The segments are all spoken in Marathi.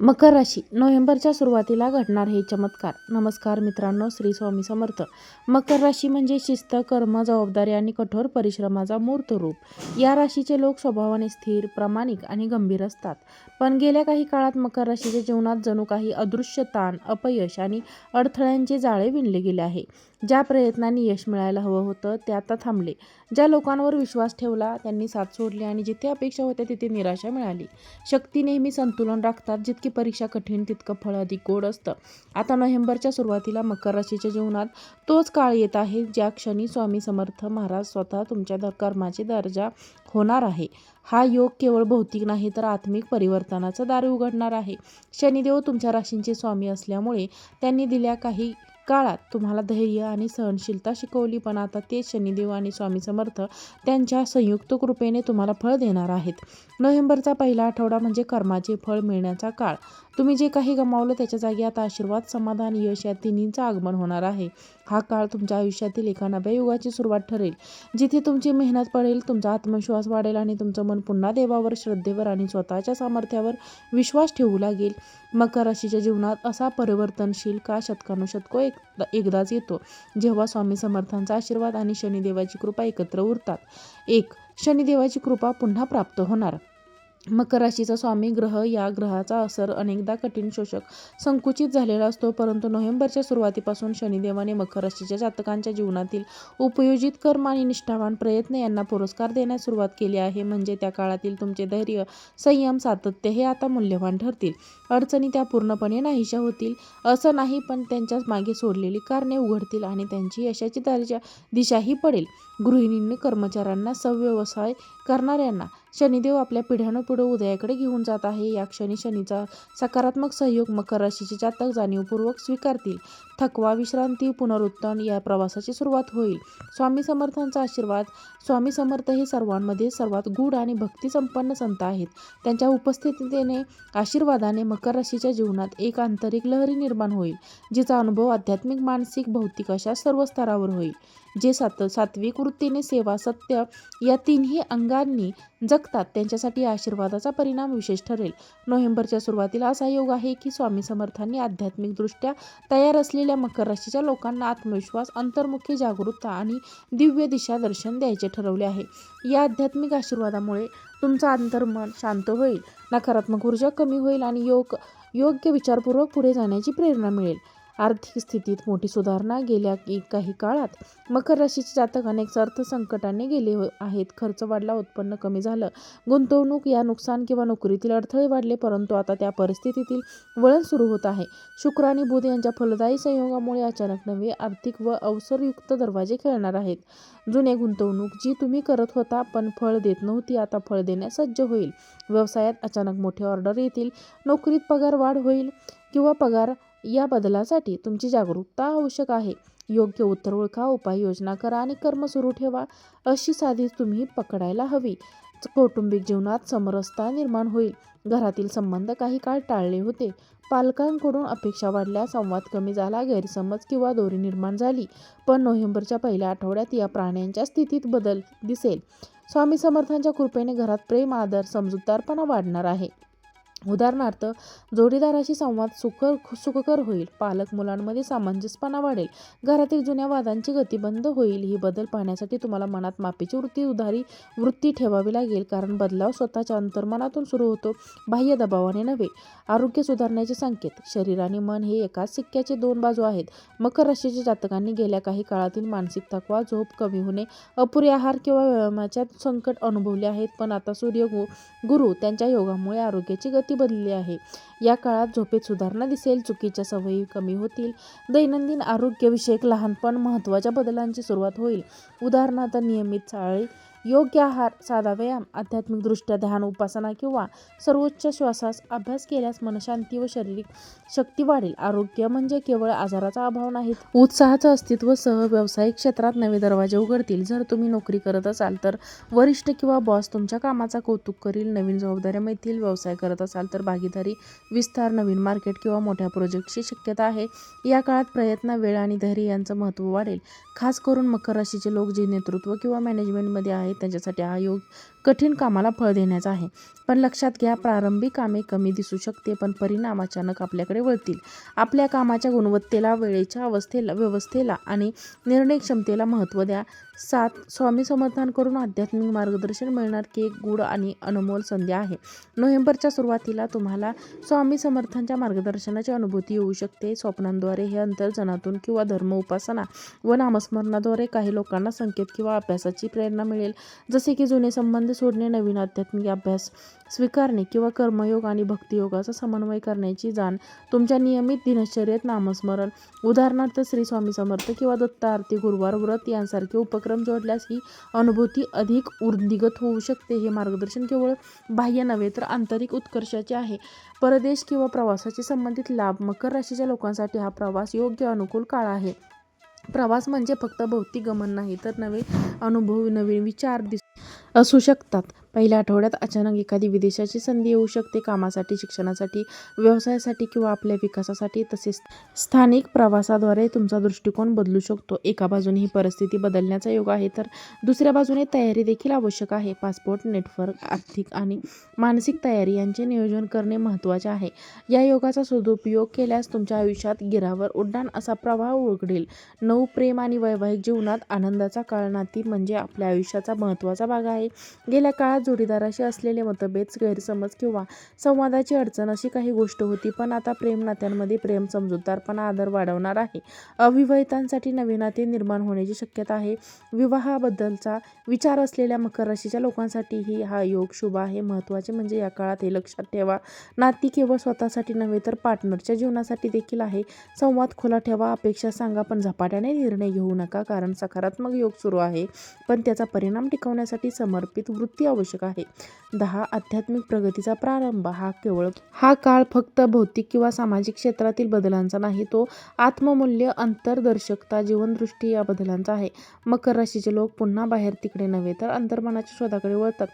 मकर राशी. नोव्हेंबरच्या सुरुवातीला घडणार हे चमत्कार. नमस्कार मित्रांनो श्री स्वामी समर्थ. मकर राशी म्हणजे शिस्त कर्म जबाबदारी आणि कठोर परिश्रमाचा मूर्त रूप. या राशीचे लोक स्वभावाने स्थिर प्रामाणिक आणि गंभीर असतात. पण गेल्या काही काळात मकर राशीच्या जीवनात जणू काही अदृश्य ताण अपयश आणि अडथळ्यांचे जाळे विणले गेले आहे. ज्या प्रयत्नांनी यश मिळायला हवं होतं ते आता थांबले. ज्या लोकांवर विश्वास ठेवला त्यांनी साथ सोडली आणि जिथे अपेक्षा होत्या तिथे निराशा मिळाली. शक्ती नेहमी संतुलन राखतात जितकी परीक्षा कठीण तितकं फळ अधिक गोड असतं. आता नोव्हेंबरच्या सुरुवातीला मकर राशीच्या जीवनात तोच काळ येत आहे ज्या क्षणी स्वामी समर्थ महाराज स्वतः तुमच्या कर्माचे कर्माची दर्जा होणार आहे. हा योग केवळ भौतिक नाही तर आत्मिक परिवर्तनाचं दार उघडणार आहे. शनिदेव तुमच्या राशींचे स्वामी असल्यामुळे त्यांनी दिल्या काही काळात तुम्हाला धैर्य आणि सहनशीलता शिकवली पण आता ते शनिदेव आणि स्वामी समर्थ त्यांच्या संयुक्त कृपेने तुम्हाला फळ देणार आहेत. नोव्हेंबरचा पहिला आठवडा म्हणजे कर्माचे फळ मिळण्याचा काळ. तुम्ही जे काही गमावलं त्याच्या जागी आता आशीर्वाद समाधान यश या तिन्हींचं आगमन होणार आहे. हा काळ तुमच्या आयुष्यातील एका नव्या युगाची सुरुवात ठरेल. जिथे तुमची मेहनत पडेल तुमचा आत्मविश्वास वाढेल आणि तुमचं मन पुन्हा देवावर श्रद्धेवर आणि स्वतःच्या सामर्थ्यावर विश्वास ठेवू लागेल. मकर राशीच्या जीवनात असा परिवर्तनशील का शतकानुशतको एक एकदाच येतो जेव्हा स्वामी समर्थांचा आशीर्वाद आणि शनिदेवाची कृपा एकत्र उरतात. एक शनिदेवाची कृपा पुन्हा प्राप्त होणार. मकर राशीचा स्वामी ग्रह या ग्रहाचा असर अनेकदा कठीण शोषक संकुचित झालेला असतो परंतु नोव्हेंबरच्या सुरुवातीपासून शनिदेवाने मकर राशीच्या जातकांच्या जीवनातील उपयोजित कर्म आणि निष्ठावान प्रयत्न यांना पुरस्कार देण्यास सुरुवात केली आहे. म्हणजे त्या काळातील तुमचे धैर्य संयम सातत्य हे आता मूल्यवान ठरतील. अडचणी त्या पूर्णपणे नाहीशा होतील. असं नाही पण त्यांच्या मागे सोडलेली कारणे उघडतील आणि त्यांची यशाची दर्जा दिशाही पडेल. गृहिणींनी कर्मचाऱ्यांना सव्यवसाय करणाऱ्यांना शनिदेव आपल्या पिढ्यानुपिढं उदयाकडे घेऊन जात आहे. या क्षणी शनीचा सकारात्मक सहयोग मकर राशीचे जातक जाणीवपूर्वक स्वीकारतील. थकवा विश्रांती पुनरुत्थान या प्रवासाची सुरुवात होईल. स्वामी समर्थांचा आशीर्वाद स्वामी समर्थ हे सर्वांमध्ये सर्वात गूढ आणि भक्तिसंपन्न संत आहेत. त्यांच्या उपस्थितीने आशीर्वादाने मकर राशीच्या जीवनात एक आंतरिक लहरी निर्माण होईल जिचा अनुभव आध्यात्मिक मानसिक भौतिक अशा सर्व स्तरावर होईल जे सात सात्विक वृत्तीने सेवा सत्य या तिन्ही अंगांनी जगतात. त्यांच्यासाठी आशीर्वादाचा परिणाम विशेष ठरेल. नोव्हेंबरच्या सुरुवातीला असा योग आहे की स्वामी समर्थांनी आध्यात्मिकदृष्ट्या तयार असलेल्या मकर राशीच्या लोकांना आत्मविश्वास अंतर्मुखी जागरूकता आणि दिव्य दिशा दर्शन द्यायचे ठरवले आहे. या आध्यात्मिक आशीर्वादामुळे तुमचं अंतर्मन शांत होईल नकारात्मक ऊर्जा कमी होईल आणि योग योग्य विचारपूर्वक पुढे जाण्याची प्रेरणा मिळेल. आर्थिक स्थितीत मोठी सुधारणा गेल्या काही काळात मकर राशीचे जातक अनेक अर्थसंकटाने गेले हो- आहेत. खर्च वाढला उत्पन्न कमी झालं. गुंतवणूक या नुकसान किंवा नोकरीतील अडथळे वाढले परंतु आता त्या परिस्थितीतील वळण सुरू होत आहे. शुक्र आणि बुध यांच्या फलदायी संयोगामुळे अचानक नवे आर्थिक व अवसरयुक्त दरवाजे खेळणार आहेत. जुने गुंतवणूक जी तुम्ही करत होता पण फळ देत नव्हती आता फळ देण्यास सज्ज होईल. व्यवसायात अचानक मोठे ऑर्डर येतील. नोकरीत पगार वाढ होईल किंवा पगार या बदलासाठी तुमची जागरूकता आवश्यक आहे. योग्य उत्तर ओळखा उपाययोजना करा आणि कर्म सुरू ठेवा अशी साधी तुम्ही पकडायला हवी. कौटुंबिक जीवनात समरसता निर्माण होईल. घरातील संबंध काही काळ टाळले होते. पालकांकडून अपेक्षा वाढल्या संवाद कमी झाला गैरसमज किंवा दोरी निर्माण झाली. पण नोव्हेंबरच्या पहिल्या आठवड्यात या प्राण्यांच्या स्थितीत बदल दिसेल. स्वामी समर्थांच्या कृपेने घरात प्रेम आदर समजूतदारपणा वाढणार आहे. उदाहरणार्थ जोडीदाराशी संवाद सुखर सुखकर होईल पालक मुलांमध्ये सामंजस्यपणा वाढेल घरातील जुन्या वादांची गती बंद होईल ही बदल पाहण्यासाठी तुम्हाला मनात माफीची वृत्ती उधारी वृत्ती ठेवावी लागेल कारण बदलाव स्वतःच्या अंतर्मनातून सुरू होतो बाह्य दबावाने नव्हे. आरोग्य सुधारण्याचे संकेत शरीर आणि मन हे एकाच सिक्क्याचे दोन बाजू आहेत. मकर राशीच्या जातकांनी गेल्या काही काळातील मानसिक थकवा झोप कमी होणे अपुरे आहार किंवा व्यायामाच्या संकट अनुभवले आहेत पण आता सूर्य गु गुरु त्यांच्या योगामुळे आरोग्याची गती बदलली आहे. या काळात झोपेत सुधारणा दिसेल चुकीच्या सवयी कमी होतील दैनंदिन आरोग्यविषयक लहानपण महत्त्वाच्या बदलांची सुरुवात होईल. उदाहरणार्थ नियमित चाळी योग्य आहार साधा व्यायाम आध्यात्मिकदृष्ट्या ध्यान उपासना किंवा सर्वोच्च श्वासास अभ्यास केल्यास मनशांती व शारीरिक शक्ती वाढेल. आरोग्य म्हणजे केवळ आजाराचा अभाव नाही उत्साहाचं अस्तित्व सह व्यावसायिक क्षेत्रात नवे दरवाजे उघडतील. जर तुम्ही नोकरी करत असाल तर वरिष्ठ किंवा बॉस तुमच्या कामाचा कौतुक करील नवीन जबाबदाऱ्या मिळतील व्यवसाय करत असाल तर भागीदारी विस्तार नवीन मार्केट किंवा मोठ्या प्रोजेक्टची शक्यता आहे. या काळात प्रयत्न वेळ आणि धैर्य यांचं महत्त्व वाढेल. खास करून मकर राशीचे लोक जे नेतृत्व किंवा मॅनेजमेंटमध्ये आहेत त्यांच्यासाठी हा योग कठीण कामाला फळ देण्याचा आहे. पण लक्षात घ्या प्रारंभी कामे कमी दिसू शकते पण परिणाम अचानक आपल्याकडे वळतील. आपल्या कामाच्या गुणवत्तेला वेळेच्या अवस्थेला व्यवस्थेला आणि निर्णय क्षमतेला महत्त्व द्या. सात स्वामी समर्थांकडून आध्यात्मिक मार्गदर्शन मिळणार की एक गूढ आणि अनमोल संधी आहे. नोव्हेंबरच्या सुरुवातीला तुम्हाला स्वामी समर्थांच्या मार्गदर्शनाची अनुभूती येऊ शकते. स्वप्नांद्वारे हे अंतर्जनातून किंवा धर्म उपासना व नामस्मरणाद्वारे काही लोकांना संकेत किंवा अभ्यासाची प्रेरणा मिळेल. जसे की जुने संबंध सोडणे नवीन आध्यात्मिक अभ्यास स्वीकारणे किंवा कर्मयोग आणि भक्तियोगाचा समन्वय करण्याची जाण तुमच्या नियमित दिनचर्येत नामस्मरण उदाहरणार्थ श्री स्वामी समर्थ किंवा दत्त आरती गुरुवार व्रत यांसारखे उपक्रम जोडल्यास ही अनुभूती अधिक उर्दिगत होऊ शकते. हे मार्गदर्शन केवळ बाह्य नव्हे तर आंतरिक उत्कर्षाचे आहे. परत परदेश किंवा प्रवासाशी संबंधित लाभ मकर राशीच्या लोकांसाठी हा प्रवास योग्य अनुकूल काळ आहे. प्रवास म्हणजे फक्त भौतिक गमन नाही तर नवे अनुभव नवीन विचार दिस असू शकतात. पहिल्या आठवड्यात अचानक एखादी विदेशाची संधी येऊ शकते. कामासाठी शिक्षणासाठी व्यवसायासाठी किंवा आपल्या विकासासाठी तसेच स्थानिक प्रवासाद्वारे तुमचा दृष्टिकोन बदलू शकतो. एका बाजूने ही परिस्थिती बदलण्याचा योग आहे तर दुसऱ्या बाजूने तयारी देखील आवश्यक आहे. पासपोर्ट नेटवर्क आर्थिक आणि मानसिक तयारी यांचे नियोजन करणे महत्त्वाचे आहे. या योगाचा सदुपयोग केल्यास तुमच्या आयुष्यात गिरावर उड्डाण असा प्रवाह उघडेल. नऊ प्रेम आणि वैवाहिक जीवनात आनंदाचा काळ नाती म्हणजे आपल्या आयुष्याचा महत्त्वाचा भाग आहे. गेल्या काळात जोडीदाराशी असलेले मतभेद गैरसमज किंवा संवादाची अडचण अशी काही गोष्ट होती पण आता प्रेम नात्यांमध्ये प्रेम समजूतदारपणा आदर वाढवणार आहे. अविवाहितांसाठी नवे नाते निर्माण होण्याची शक्यता आहे. विवाहाबद्दलचा विचार असलेल्या मकर राशीच्या लोकांसाठीही हा योग शुभ आहे. महत्त्वाचे म्हणजे या काळात हे लक्षात ठेवा. नाती केवळ स्वतःसाठी नव्हे तर पार्टनरच्या जीवनासाठी देखील आहे. संवाद खुला ठेवा अपेक्षा सांगा पण झपाट्याने निर्णय घेऊ नका कारण सकारात्मक योग सुरू आहे. पण त्याचा परिणाम टिकवण्यासाठी समर्पित वृत्ती आवश्यक आहे. दहा आध्यात्मिक प्रगतीचा प्रारंभ. हा केवळ हा काळ फक्त भौतिक किंवा सामाजिक क्षेत्रातील बदलांचा नाही तो आत्ममूल्य अंतर्दर्शकता जीवनदृष्टी या बदलांचा आहे. मकर राशीचे लोक पुन्हा बाहेर तिकडे नव्हे तर अंतर्मनाच्या शोधाकडे वळतात.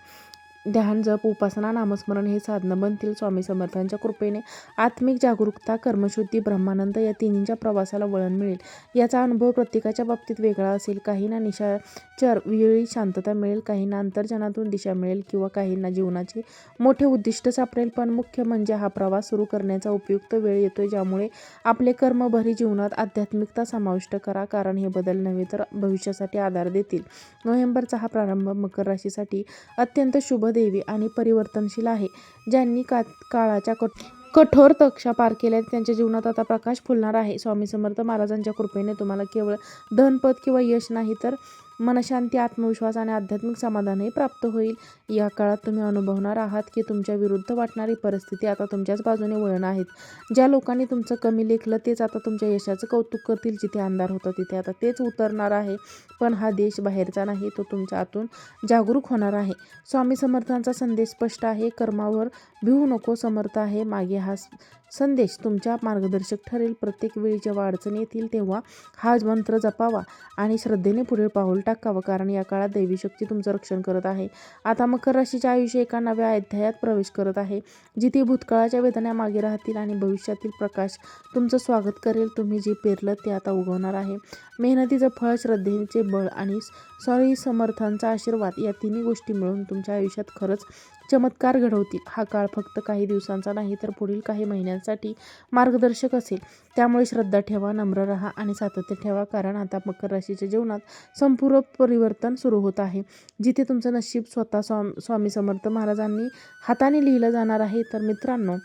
ध्यान जप उपासना नामस्मरण हे साधनं बनतील स्वामी समर्थांच्या कृपेने. आत्मिक जागरूकता कर्मशुद्धी ब्रह्मानंद या तिन्हींच्या प्रवासाला वळण मिळेल. याचा अनुभव प्रत्येकाच्या बाबतीत वेगळा असेल. काहींना निशाचर वेळी शांतता मिळेल. काहींना अंतर्जनातून दिशा मिळेल किंवा काहींना जीवनाचे मोठे उद्दिष्ट सापडेल. पण मुख्य म्हणजे हा प्रवास सुरू करण्याचा उपयुक्त वेळ येतोय ज्यामुळे आपले कर्मभरी जीवनात आध्यात्मिकता समाविष्ट करा. कारण हे बदल नव्हे तर भविष्यासाठी आधार देतील. नोव्हेंबरचा हा प्रारंभ मकर राशीसाठी अत्यंत शुभ शुभदेवी आणि परिवर्तनशील आहे ज्यांनी का काळाच्या कठ कठोर तक्षा पार केल्या त्यांच्या जीवनात आता प्रकाश फुलणार आहे. स्वामी समर्थ महाराजांच्या कृपेने तुम्हाला केवळ धनपद किंवा यश नाही तर मनशांती आत्मविश्वास आणि आध्यात्मिक समाधानही प्राप्त होईल. या काळात तुम्ही अनुभवणार आहात की तुमच्या विरुद्ध वाटणारी परिस्थिती आता तुमच्याच बाजूने वळण आहेत. ज्या लोकांनी तुमचं कमी लेखलं तेच आता तुमच्या यशाचं कौतुक करतील जिथे अंधार होता तिथे आता तेच उतरणार आहे. पण हा देश बाहेरचा नाही तो तुमच्या आतून जागरूक होणार आहे. स्वामी समर्थांचा संदेश स्पष्ट आहे कर्मावर भिवू नको समर्थ आहे. मागे हा संदेश तुमच्या मार्गदर्शक ठरेल. प्रत्येक वेळी जेव्हा अडचणी येतील तेव्हा हा मंत्र जपावा आणि श्रद्धेने पुढे पाऊल टाकावं कारण या काळात दैवी शक्ती तुमचं रक्षण करत आहे. आता मकर राशीचे आयुष्य एका नव्या अध्यायात प्रवेश करत आहे जिथे भूतकाळाच्या वेदना मागे राहतील आणि भविष्यातील प्रकाश तुमचं स्वागत करेल. तुम्ही जे पेरलं ते आता उगवणार आहे. मेहनतीचं फळ श्रद्धेचे बळ आणि सॉरी समर्थांचा आशीर्वाद या तिन्ही गोष्टी मिळून तुमच्या आयुष्यात खरंच चमत्कार घडवतील. हा काळ फक्त काही दिवसांचा नाही तर पुढील काही महिन्यांसाठी मार्गदर्शक असेल. त्यामुळे श्रद्धा ठेवा नम्र राहा आणि सातत्य ठेवा कारण आता मकर राशीच्या जीवनात संपूर्ण परिवर्तन सुरू होत आहे. जिथे तुमचं नशीब स्वतः स्वाम स्वामी समर्थ महाराजांनी हाताने लिहिलं जाणार आहे तर मित्रांनो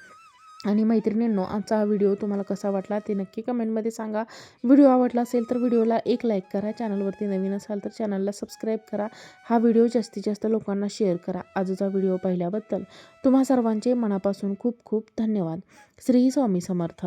आणि मैत्रिणींनो आजचा हा व्हिडिओ तुम्हाला कसा वाटला ते नक्की कमेंटमध्ये सांगा. व्हिडिओ आवडला असेल तर व्हिडिओला एक लाईक करा चॅनलवरती नवीन असाल तर चॅनलला सबस्क्राईब करा. हा व्हिडिओ जास्तीत जास्त लोकांना शेअर करा. आजचा व्हिडिओ पाहिल्याबद्दल तुम्हा सर्वांचे मनापासून खूप खूप धन्यवाद. श्री स्वामी समर्थ.